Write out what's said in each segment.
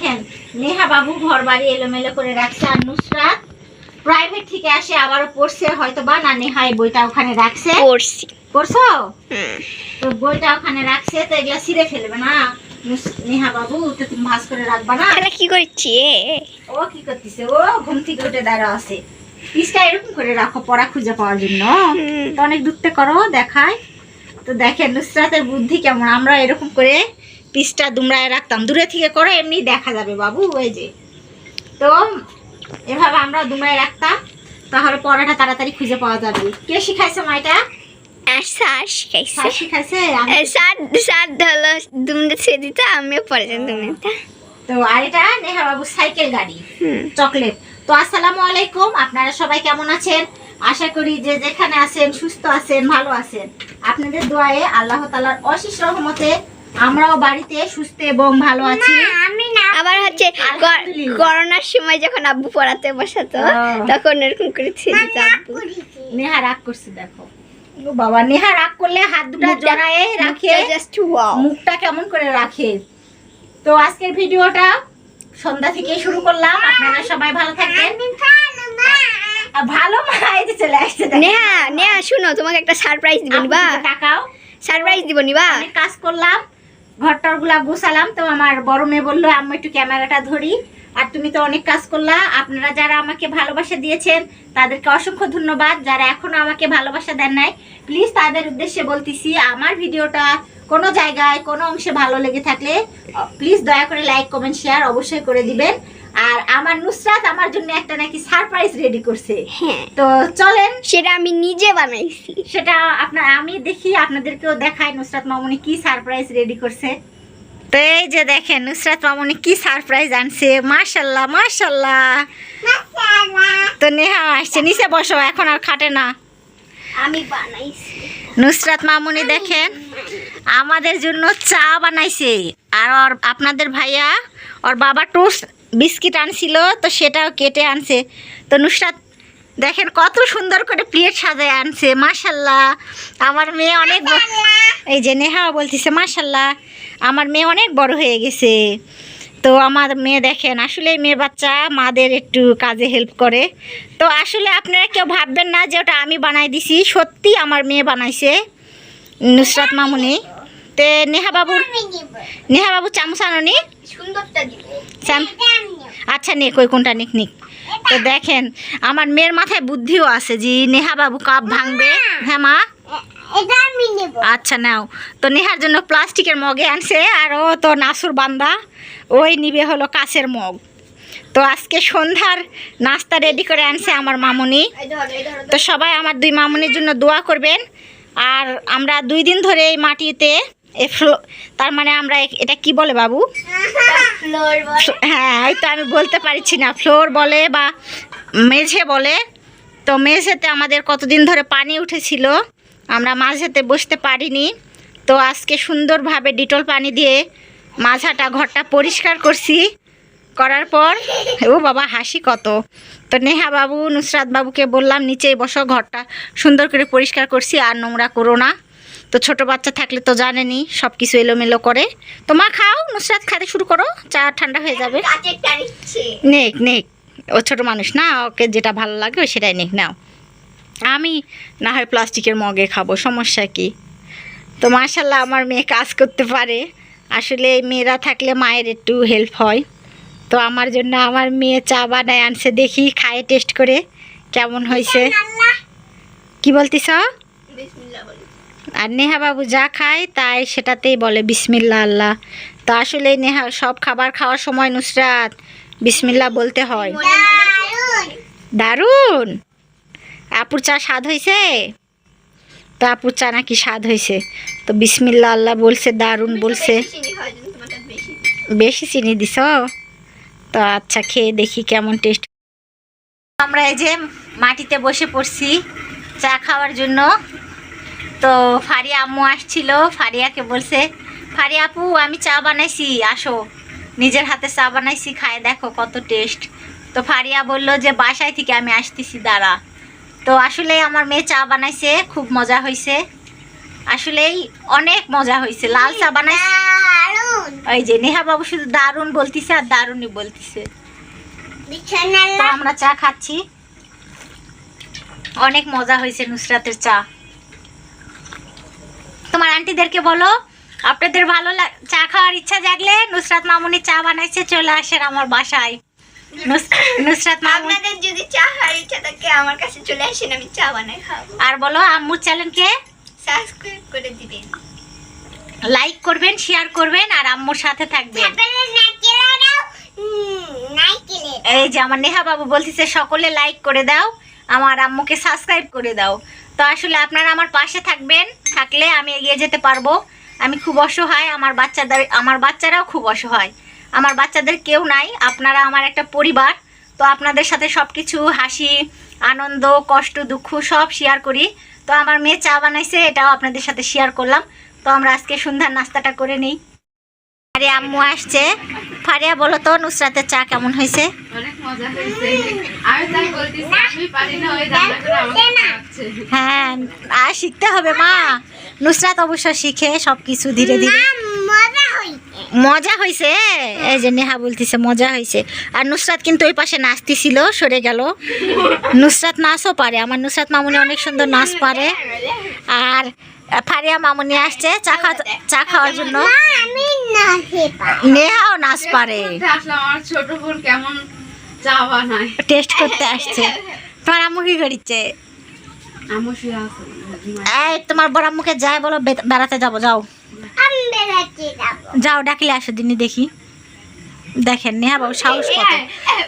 দেখেন নেহা বাবু ঘর বাড়ি এলোমেলো করে রাখছে আর নুসরাত প্রাইভেট থেকে আসে আবারও পড়ছে হয়তো বা না নেহা এই বইটা ওখানে রাখছে? পড়ছি। পড়ছো? তো বইটা ওখানে রাখছে তো এগুলা ছিঁড়ে ফেলবে না। নেহা বাবু তো তুমি করে রাখবা না? কি করছি ও কি করতেছে? ও ঘুম থেকে উঠে দাঁড়া আছে। পিসটা এরকম করে রাখো পড়া খুঁজে পাওয়ার জন্য। তো অনেক দূরতে করো দেখায়। তো দেখেন নুসরাতের বুদ্ধি কেমন আমরা এরকম করে পিসটা দুমড়ায় রাখতাম। দূরে থেকে করে এমনি দেখা যাবে বাবু ওই যে। তো এভাবে আমরা দুমড়ায় রাখতাম তাহলে পড়াটা তাড়াতাড়ি খুঁজে পাওয়া যাবে। কে শিখাইছে মাইটা আর স্যার শিখাইছে। স্যার শিখাইছে? স্যার স্যার হলো দুমড়ে ছেড়ে দিতে আমিও পড়েছেন দুমড়েটা তো আর এটা নেহা বাবু সাইকেল গাড়ি হুম। চকলেট। তো আসসালামু আলাইকুম আপনারা সবাই কেমন আছেন? আশা করি যে যেখানে আছেন সুস্থ আছেন ভালো আছেন। আপনাদের দোয়ায়ে আল্লাহ তালার অশেষ রহমতে আমরাও বাড়িতে সুস্থ এবং ভালো আছি। আবার হচ্ছে করোনার সময় যখন আব্বু পড়াতে বসাতো তখন এরকম করে ছেড়ে দিত আব্বু। নেহা রাগ করছে দেখো। বাবা নেহা রাগ করলে হাত দুটো জড়ায়ে রাখে। জাস্ট ওয়াও মুখটা কেমন করে রাখে। তো আজকের ভিডিওটা সন্ধ্যা থেকে শুরু করলাম। আপনারা সবাই ভালো থাকবেন। ভালো মা। এই যে চলে আসছে নেহা নেহা শুনো তোমাকে একটা সারপ্রাইজ দিব নিবা তাকাও। সারপ্রাইজ দিব নিবা কাজ করলাম। ঘরটরগুলা গোছালাম, তো আমার বড় মেয়ে বলল আমি একটু ক্যামেরাটা ধরি। আর তুমি তো অনেক কাজ করলা। আপনারা যারা আমাকে ভালোবাসা দিয়েছেন, তাদেরকে অসংখ্য ধন্যবাদ। যারা এখনও আমাকে ভালোবাসা দেন নাই প্লিজ তাদের উদ্দেশ্যে বলতেছি, আমার ভিডিওটা কোনো জায়গায়, কোনো অংশে ভালো লেগে থাকলে প্লিজ দয়া করে লাইক কমেন্ট শেয়ার অবশ্যই করে দিবেন। আর আমার নুসরাত আমার জন্য একটা নাকি সারপ্রাইজ রেডি করছে। হ্যাঁ। তো চলেন। সেটা আমি নিজে বানাইছি। সেটা আপনার আমি দেখি আপনাদেরকেও দেখাই নুসরাত মামুনি কি সারপ্রাইজ রেডি করছে। তো এই যে দেখেন নুসরাত মামুনি কি সারপ্রাইজ আনছে। মাশাল্লাহ মাশাল্লাহ। তো নেহা আসছে নিচে বসো এখন আর খাটে না। আমি বানাইছি। নুসরাত মামুনি দেখেন আমাদের জন্য চা বানাইছে। আর আপনাদের ভাইয়া ওর বাবা টোস্ট বিস্কিট আনছিল তো সেটাও কেটে আনছে। তো নুসরাত দেখেন কত সুন্দর করে প্লেট সাজায় আনছে মাশাল্লাহ। আমার মেয়ে অনেক এই যে নেহাও বলতেছে মাশাল্লাহ আমার মেয়ে অনেক বড় হয়ে গেছে। তো আমার মেয়ে দেখেন আসলে মেয়ে বাচ্চা মাদের একটু কাজে হেল্প করে। তো আসলে আপনারা কেউ ভাববেন না যে ওটা আমি বানাই দিছি সত্যি আমার মেয়ে বানাইছে নুসরাত মামুনি। তে নেহা বাবুর নেহা বাবু চামচ আননি আচ্ছা নে কই কোনটা নিক নিক। তো দেখেন আমার মেয়ের মাথায় বুদ্ধিও আছে যে নেহা বাবু কাপ ভাঙবে। হ্যাঁ মা? আচ্ছা নাও। তো নেহার জন্য প্লাস্টিকের মগে আনছে আর ও তো নাসুর বান্দা। ওই নিবে হলো কাছের মগ। তো আজকে সন্ধ্যার নাস্তা রেডি করে আনছে আমার মামুনি। তো সবাই আমার দুই মামুনির জন্য দোয়া করবেন। আর আমরা দুই দিন ধরে এই মাটিতে ফ্লো- তার মানে আমরা এটা কি বলে বাবু? হ্যাঁ এই তো আমি বলতে পারছি না। ফ্লোর বলে বা মেঝে বলে। তো মেঝেতে আমাদের কতদিন ধরে পানি উঠেছিল আমরা মাঝেতে বসতে পারিনি। তো আজকে সুন্দরভাবে ডিটল পানি দিয়ে মাঝাটা ঘরটা পরিষ্কার করছি। করার পর ও বাবা হাসি কত। তো নেহা বাবু নুসরাত বাবুকে বললাম নিচেই বসো ঘরটা সুন্দর করে পরিষ্কার করছি আর নোংরা করো না। তো ছোট বাচ্চা থাকলে তো জানেনি সব কিছু এলোমেলো করে। তো মা খাও নুসরাত খাতে শুরু করো চা ঠান্ডা হয়ে যাবে। নেক নেক। ও ছোট মানুষ না ওকে যেটা ভালো লাগে ও সেটাই নেক নাও। আমি না হয় প্লাস্টিকের মগে খাব সমস্যা কি? তো মাশাল্লাহ আমার মেয়ে কাজ করতে পারে। আসলে মেয়েরা থাকলে মায়ের একটু হেল্প হয়। তো আমার জন্য আমার মেয়ে চা বানায় আনছে দেখি খায় টেস্ট করে কেমন হয়েছে। কি বলতিস? আর নেহা বাবু যা খায় তাই সেটাতেই বলে, বিসমিল্লা আল্লাহ। তো আসলে নেহা সব খাবার খাওয়ার সময় নুসরাত বিসমিল্লা বলতে হয়। দারুণ! আপুর চা স্বাদ হয়েছে তো আপুর চা নাকি স্বাদ হয়েছে তো বিসমিল্লা আল্লাহ বলছে, দারুণ বলছে। বেশি চিনি দিছ? তো আচ্ছা খেয়ে দেখি কেমন টেস্ট। আমরা এই যে মাটিতে বসে পড়ছি চা খাওয়ার জন্য। তো ফারিয়া আম্মু আসছিল ফারিয়াকে বলছে ফারিয়া আপু আমি চা বানাইছি আসো। নিজের হাতে চা বানাইছি খায় দেখো কত টেস্ট তো ফারিয়া বলল যে বাসায় থেকে আমি আসতেছি দাঁড়া। তো আসলে আমার মেয়ে চা বানাইছে খুব মজা হয়েছে আসলেই অনেক মজা হয়েছে লাল চা বানাই ওই যে নেহা বাবু শুধু দারুণ বলতিছে আর দারুণই বলতিছে। তো আমরা চা খাচ্ছি। অনেক মজা হয়েছে নুসরাতের চা। তোমার আন্টিদেরকে বলো আপনাদের ভালো চা খাওয়ার ইচ্ছা জাগলে নুসরাত মামুনি চা বানাইছে চলে আসেন আমার বাসায়। নুসরাত মামুনি আপনাদের যদি চা খাওয়ার ইচ্ছা থাকে আমার কাছে চলে আসেন আমি চা বানাই খাব। আর বলো চ্যানেলকে সাবস্ক্রাইব করে দিবেন। লাইক করবেন শেয়ার করবেন আর আম্মুর সাথে থাকবেন। এই যে আমার নেহা বাবু বলতেছে সকলে লাইক করে দাও। আমার আম্মুকে সাবস্ক্রাইব করে দাও। তো আসলে আপনারা আমার পাশে থাকবেন, থাকলে আমি এগিয়ে যেতে পারব। আমি খুব অসহায়, আমার বাচ্চাদের, আমার বাচ্চারাও খুব অসহায়। আমার বাচ্চাদের কেউ নাই, আপনারা আমার একটা পরিবার। তো আপনাদের সাথে সব কিছু হাসি, আনন্দ, কষ্ট, দুঃখ সব শেয়ার করি। তো আমার মেয়ে চা বানাইছে, এটাও আপনাদের সাথে শেয়ার করলাম। তো আমরা আজকে সন্ধ্যার নাস্তাটা করে নিই। আরে আম্মু আসছে। ফারিয়া বলো তো নুসরাতের চা কেমন হয়েছে? খাওয়াচ্ছে হ্যাঁ আর শিখতে হবে মা। নুসরাত অবশ্য শিখে সব কিছু ধীরে। ধীরে মজা হয়েছে? এই যে নেহা বলতেছে মজা হয়েছে। আর নুসরাত কিন্তু ওই পাশে নাচতেছিল সরে গেল। নুসরাত নাচও পারে। আমার নুসরাত মামুনি অনেক সুন্দর নাচ পারে। আর ফারিয়া মামুনি আসছে চা খাওয়া চা খাওয়ার জন্য। নেহাও নাচ পারে। ছোট বোন কেমন টেস্ট করতে আসছে। তোমার আম্মু কি করিচ্ছে? এই তোমার বড় আম্মুকে যায় বলো বেড়াতে যাব যাও। যাও ডাকলে আসো দিনই দেখি। দেখেন নেহা বাবু সাহস কত।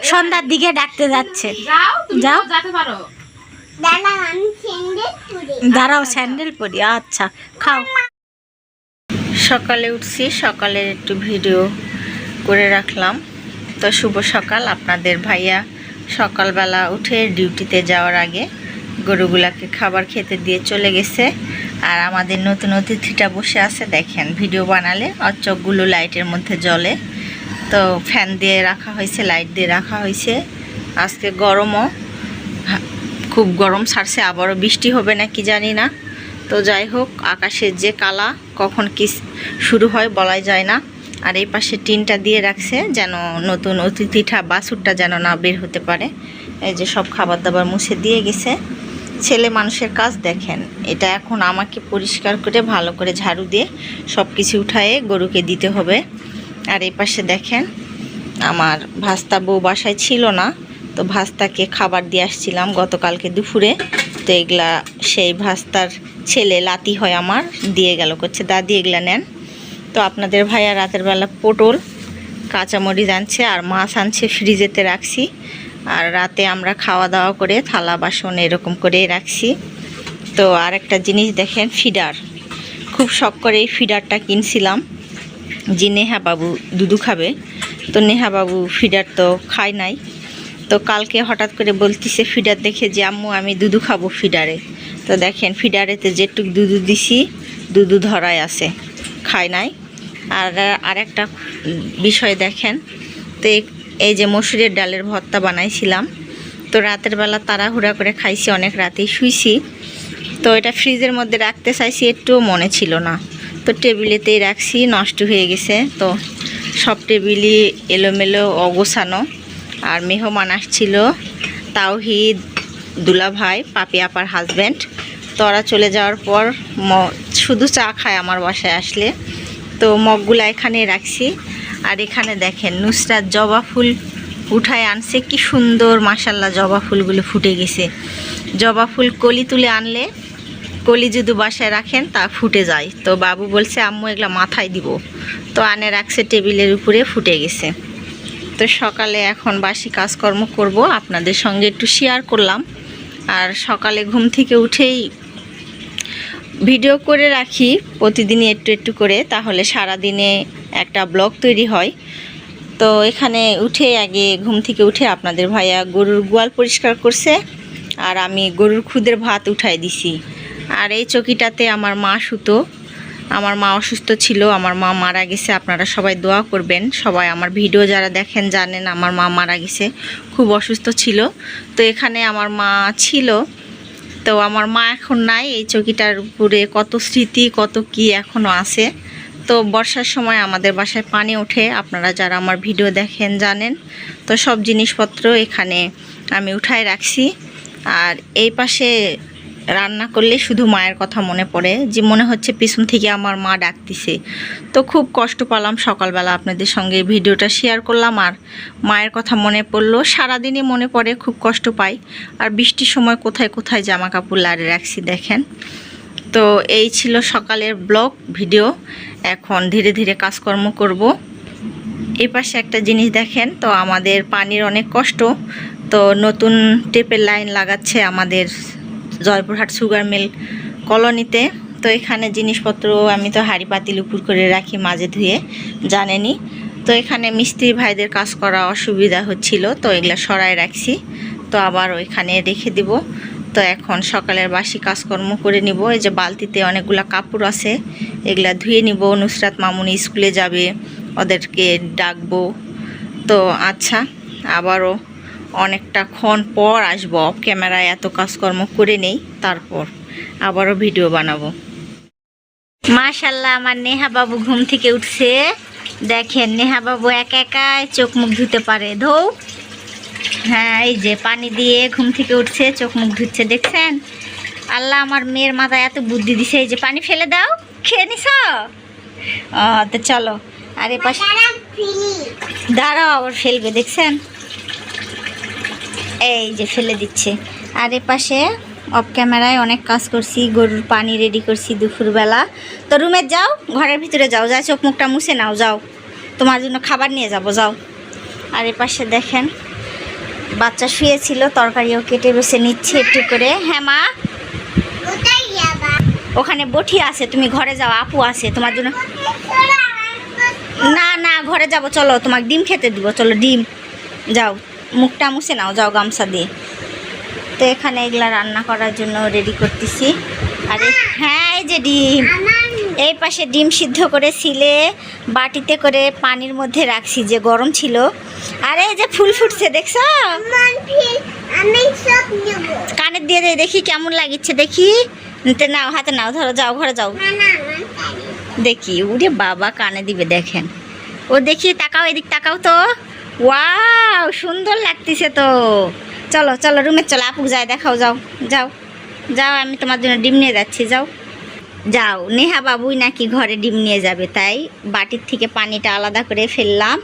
সন্ধ্যার দিকে ডাকতে যাচ্ছে। যাও। যাও। পারো। দাঁড়াও স্যান্ডেল পরি আচ্ছা খাও। সকালে উঠছি, সকালের একটু ভিডিও করে রাখলাম। তো শুভ সকাল আপনাদের ভাইয়া। সকালবেলা উঠে ডিউটিতে যাওয়ার আগে গরুগুলাকে খাবার খেতে দিয়ে চলে গেছে। আর আমাদের নতুন অতিথিটা বসে আছে, দেখেন ভিডিও বানালে আর চোখগুলো লাইটের মধ্যে জ্বলে। তো ফ্যান দিয়ে রাখা হয়েছে লাইট দিয়ে রাখা হয়েছে। আজকে গরমও। খুব গরম ছাড়ছে, আবারও বৃষ্টি হবে না কি জানি না। তো যাই হোক, আকাশের যে কালা, কখন কি শুরু হয় বলাই যায় না। আর এই পাশে টিনটা দিয়ে রাখছে যেন নতুন অতিথিটা বাছুরটা যেন না বের হতে পারে। এই যে সব খাবার দাবার মুছে দিয়ে গেছে। ছেলে মানুষের কাজ দেখেন, এটা এখন আমাকে পরিষ্কার করে, ভালো করে ঝাড়ু দিয়ে সব কিছু উঠায়ে গরুকে দিতে হবে। আর এই পাশে দেখেন, আমার ভাস্তা বউ বাসায় ছিল না। তো ভাস্তাকে খাবার দিয়ে আসছিলাম গতকালকে দুপুরে। তো এগুলা সেই ভাস্তার ছেলে লাতি হয় আমার, দিয়ে গেল করছে। দাদি এগুলা নেন। তো আপনাদের ভাইয়া রাতের বেলা পটল, কাঁচামরিচ আনছে আর মাছ আনছে ফ্রিজেতে রাখছি। আর রাতে আমরা খাওয়া দাওয়া করে থালা বাসন এরকম করে রাখছি। তো আর একটা জিনিস দেখেন, ফিডার। খুব শখ করে এই ফিডারটা কিনছিলাম, যে নেহা বাবু দুধু খাবে। তো নেহা বাবু ফিডার তো খায় নাই। তো কালকে হঠাৎ করে বলতিছে ফিডার দেখে যে, আম্মু, আমি দুধু খাব ফিডারে তো দেখেন ফিডারেতে যেটুক দুধু দিছি, দুধু ধরায় আছে, খায় নাই। আর আরেকটা বিষয় দেখেন, তো এই- এই যে মসুরের ডালের ভর্তা বানাইছিলাম, তো রাতের বেলা তাড়াহুড়া করে খাইছি, অনেক রাতেই শুইছি। তো এটা ফ্রিজের মধ্যে রাখতে চাইছি, একটুও মনে ছিল না। তো টেবিলেতেই রাখছি, নষ্ট হয়ে গেছে। তো সব টেবিলই এলোমেলো অগোছানো। আর মেহমান আসছিল, তাওহিদ দুলাভাই, পাপি আপার হাজব্যান্ড তো ওরা চলে যাওয়ার পর ম- শুধু চা খায় আমার বাসায় আসলে। তো মগগুলা এখানে রাখছি। আর এখানে দেখেন, নুসরাত জবা ফুল উঠায় আনছে। কি সুন্দর মাসাল্লাহ জবা ফুলগুলো ফুটে গেছে। জবা ফুল কলি তুলে আনলে, কলি যদি বাসায় রাখেন, তা ফুটে যায়। তো বাবু বলছে, আম্মু, এগুলা মাথায় দিব। তো আনে রাখছে টেবিলের উপরে, ফুটে গেছে। তো সকালে এখন বাসি কাজকর্ম করব, আপনাদের সঙ্গে একটু শেয়ার করলাম। আর সকালে ঘুম থেকে উঠেই ভিডিও করে রাখি, প্রতিদিনই একটু একটু করে, তাহলে সারা দিনে একটা ব্লগ তৈরি হয়। তো এখানে উঠে আগে ঘুম থেকে উঠে আপনাদের ভাইয়া গরুর গোয়াল পরিষ্কার করছে, আর আমি গরুর খুদের ভাত উঠাই দিছি। আর এই চকিটাতে আমার মা শুতো আমার মা অসুস্থ ছিল, আমার মা মারা গেছে, আপনারা সবাই দোয়া করবেন। সবাই আমার ভিডিও যারা দেখেন জানেন আমার মা মারা গেছে, খুব অসুস্থ ছিল। তো এখানে আমার মা ছিল, তো আমার মা এখন নাই, এই চৌকিটার উপরে কত স্মৃতি, কত কি এখনও আছে। তো বর্ষার সময় আমাদের বাসায় পানি ওঠে, আপনারা যারা আমার ভিডিও দেখেন জানেন। তো সব জিনিসপত্র এখানে আমি উঠায় রাখছি। আর এই পাশে রান্না করলে শুধু মায়ের কথা মনে পড়ে, যে মনে হচ্ছে পিছন থেকে আমার মা ডাকতিছে। তো খুব কষ্ট পেলাম সকালবেলা আপনাদের সঙ্গে ভিডিওটা শেয়ার করলাম আর মায়ের কথা মনে পড়ল। সারাদিনই মনে পড়ে, খুব কষ্ট পাই। আর বৃষ্টির সময় কোথায় কোথায় জামা কাপড় লাড়ে রাখছি দেখেন। তো এই ছিল সকালের ব্লগ ভিডিও এখন ধীরে ধীরে কাজকর্ম করব। এই পাশে একটা জিনিস দেখেন, তো আমাদের পানির অনেক কষ্ট। তো নতুন টেপের লাইন লাগাচ্ছে আমাদের জয়পুরহাট সুগার মিল কলোনিতে। তো এখানে জিনিসপত্র আমি তো হাড়ি পাতিল উপর করে রাখি, মাঝে ধুয়ে, জানেনি। তো এখানে মিস্ত্রি ভাইদের কাজ করা অসুবিধা হচ্ছিল, তো এগুলো সরাই রাখছি। তো আবার ওইখানে রেখে দিব। তো এখন সকালের বাসি কাজকর্ম করে নিব। এই যে বালতিতে অনেকগুলো কাপড় আছে, এগুলা ধুয়ে নিব। নুসরাত মামুনি স্কুলে যাবে, ওদেরকে ডাকবো। তো আচ্ছা আবারও অনেকটা ক্ষণ পর আসব। অফ ক্যামেরায় এত কাজকর্ম করে নেই তারপর আবারও ভিডিও বানাবো। মাশাল্লাহ আমার নেহা বাবু ঘুম থেকে উঠছে। দেখেন নেহা বাবু একা একাই চোখ মুখ ধুতে পারে। ধৌ। হ্যাঁ এই যে পানি দিয়ে ঘুম থেকে উঠছে চোখ মুখ ধুচ্ছে দেখছেন? আল্লাহ আমার মেয়ের মাথায় এত বুদ্ধি দিছে এই যে পানি ফেলে দাও খেয়ে নিস তো চলো। আর এ পাশে দাঁড়াও আবার ফেলবে দেখছেন? এই যে ফেলে দিচ্ছে। আর এ পাশে অফ ক্যামেরায় অনেক কাজ করছি গরুর পানি রেডি করছি দুপুরবেলা। তো রুমে যাও ঘরের ভিতরে যাও যা চোখ মুখটা মুছে নাও যাও। তোমার জন্য খাবার নিয়ে যাব যাও। আর এ পাশে দেখেন বাচ্চা শুয়েছিল তরকারিও কেটে বেছে নিচ্ছে একটু করে। হ্যাঁ মা? ওখানে বটি আছে তুমি ঘরে যাও আপু আছে তোমার জন্য না না ঘরে যাব চলো তোমাকে ডিম খেতে দিব চলো ডিম। যাও। মুখটা মুছে নাও, যাও গামছা দিয়ে। তো এখানে এগুলা রান্না করার জন্য রেডি করতেছি। আরে হ্যাঁ এই যে ডিম। এই পাশে ডিম সিদ্ধ করে ছিলে বাটিতে করে পানির মধ্যে রাখছি, যে গরম ছিল। আরে, এই যে ফুল ফুটছে, দেখছ? কানের দিয়ে দেখি কেমন লাগিচ্ছে, দেখি। নাও, হাতে নাও, ধরো, যাও, ঘরে যাও। দেখি, উরে বাবা, কানে দিবে, দেখেন। ও দেখি, তাকাও, এদিক তাকাও তো। ওয়াও, সুন্দর লাগতেছে তো। চলো চলো, রুমে চলো, আপুক যায় দেখাও, যাও যাও যাও, আমি তোমার জন্য ডিম নিয়ে যাচ্ছি, যাও। যাও, নেহা বাবুই নাকি ঘরে ডিম নিয়ে যাবে, তাই বাটির থেকে পানিটা আলাদা করে ফেললাম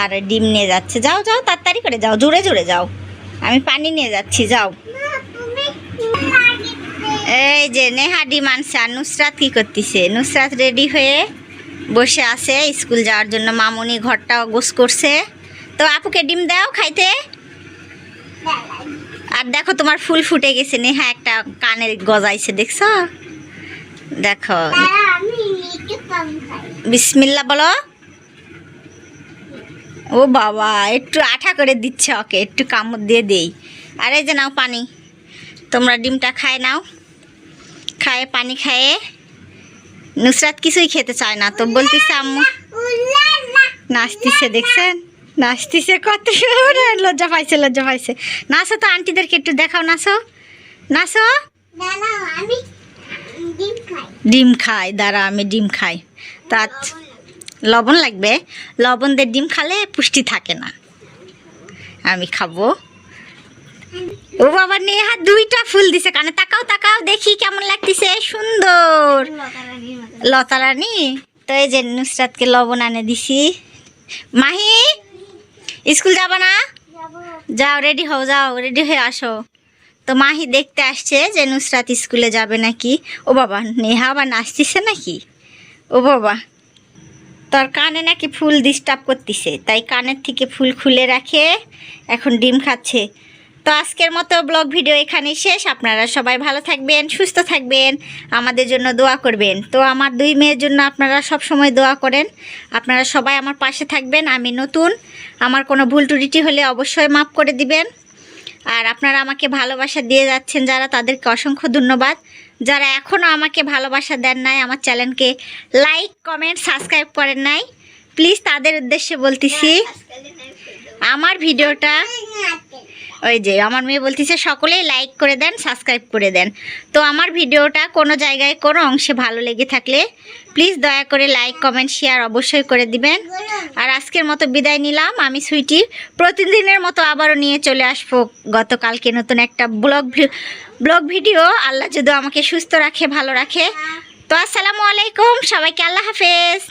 আর ডিম নিয়ে যাচ্ছে। যাও যাও, তাড়াতাড়ি করে যাও, জোরে জোরে যাও। আমি পানি নিয়ে যাচ্ছি, যাও। এই যে নেহা ডিম আনছে, আর নুসরাত কী করতেছে? নুসরাত রেডি হয়ে বসে আছে, স্কুল যাওয়ার জন্য মামনি ঘরটাও গোস করছে। তো আপুকে ডিম দাও খাইতে। আর দেখো তোমার ফুল ফুটে গেছে, নেহা একটা কানের গজাইছে, দেখছ? দেখো। বিসমিল্লা বলো। ও বাবা, একটু আঠা করে দিচ্ছে ওকে, একটু কামড় দিয়ে দেই। আর যে নাও পানি, তোমরা ডিমটা খায় নাও। খায়ে, পানি খায়ে। নুসরাত কিছুই খেতে চায় না, তো বলতেছে আম্মু, নাচতিছে, দেখছেন? নাচতিছে কত লজ্জা পাইছে লজ্জা পাইছে। নাচো তো আন্টিদেরকে একটু দেখাও নাচো। নাচো। আমি ডিম খাই। ডিম খাই দাঁড়া আমি ডিম খাই। তা লবণ লাগবে। লবণ দিয়ে ডিম খালে পুষ্টি থাকে না। আমি খাব। ও বাবা নেহা দুইটা ফুল দিছে কানে। তাকাও তাকাও দেখি কেমন লাগতেছে। সুন্দর। লতা রানী তো এই যে নুসরাতকে লবণ আনে দিছি। মাহি স্কুল যাব না? যাও রেডি হও যাও রেডি হয়ে আসো। তো মাহি দেখতে আসছে যে নুসরাত স্কুলে যাবে নাকি। ও বাবা নেহা আবার নাচতিছে নাকি? ও বাবা তোর কানে নাকি ফুল ডিস্টার্ব করতেছে। তাই কানের থেকে ফুল খুলে রাখে এখন ডিম খাচ্ছে। তো আজকের মতো ব্লগ ভিডিও এখানে শেষ। আপনারা সবাই ভালো থাকবেন, সুস্থ থাকবেন, আমাদের জন্য দোয়া করবেন। তো আমার দুই মেয়ের জন্য আপনারা সব সময় দোয়া করেন। আপনারা সবাই আমার পাশে থাকবেন, আমি নতুন। আমার কোনো ভুল ত্রুটি হলে অবশ্যই মাফ করে দিবেন। আর আপনারা আমাকে ভালোবাসা দিয়ে যাচ্ছেন যারা, তাদেরকে অসংখ্য ধন্যবাদ। যারা এখনও আমাকে ভালোবাসা দেন নাই, আমার চ্যানেলকে লাইক, কমেন্ট, সাবস্ক্রাইব করেন নাই, প্লিজ তাদের উদ্দেশ্যে বলতেছি, আমার ভিডিওটা ওই যে আমার মেয়ে বলতেছে, সকলেই লাইক করে দেন সাবস্ক্রাইব করে দেন। তো আমার ভিডিওটা কোনো জায়গায় কোনো অংশে ভালো লেগে থাকলে প্লিজ দয়া করে লাইক কমেন্ট শেয়ার অবশ্যই করে দিবেন। আর আজকের মতো বিদায় নিলাম। আমি সুইটি প্রতিদিনের মতো আবারও নিয়ে চলে আসব গতকালকে নতুন একটা ব্লগ ব্লগ ভিডিও। আল্লাহ যদি আমাকে সুস্থ রাখে, ভালো রাখে। তো আসসালামু আলাইকুম, সবাইকে আল্লাহ হাফেজ।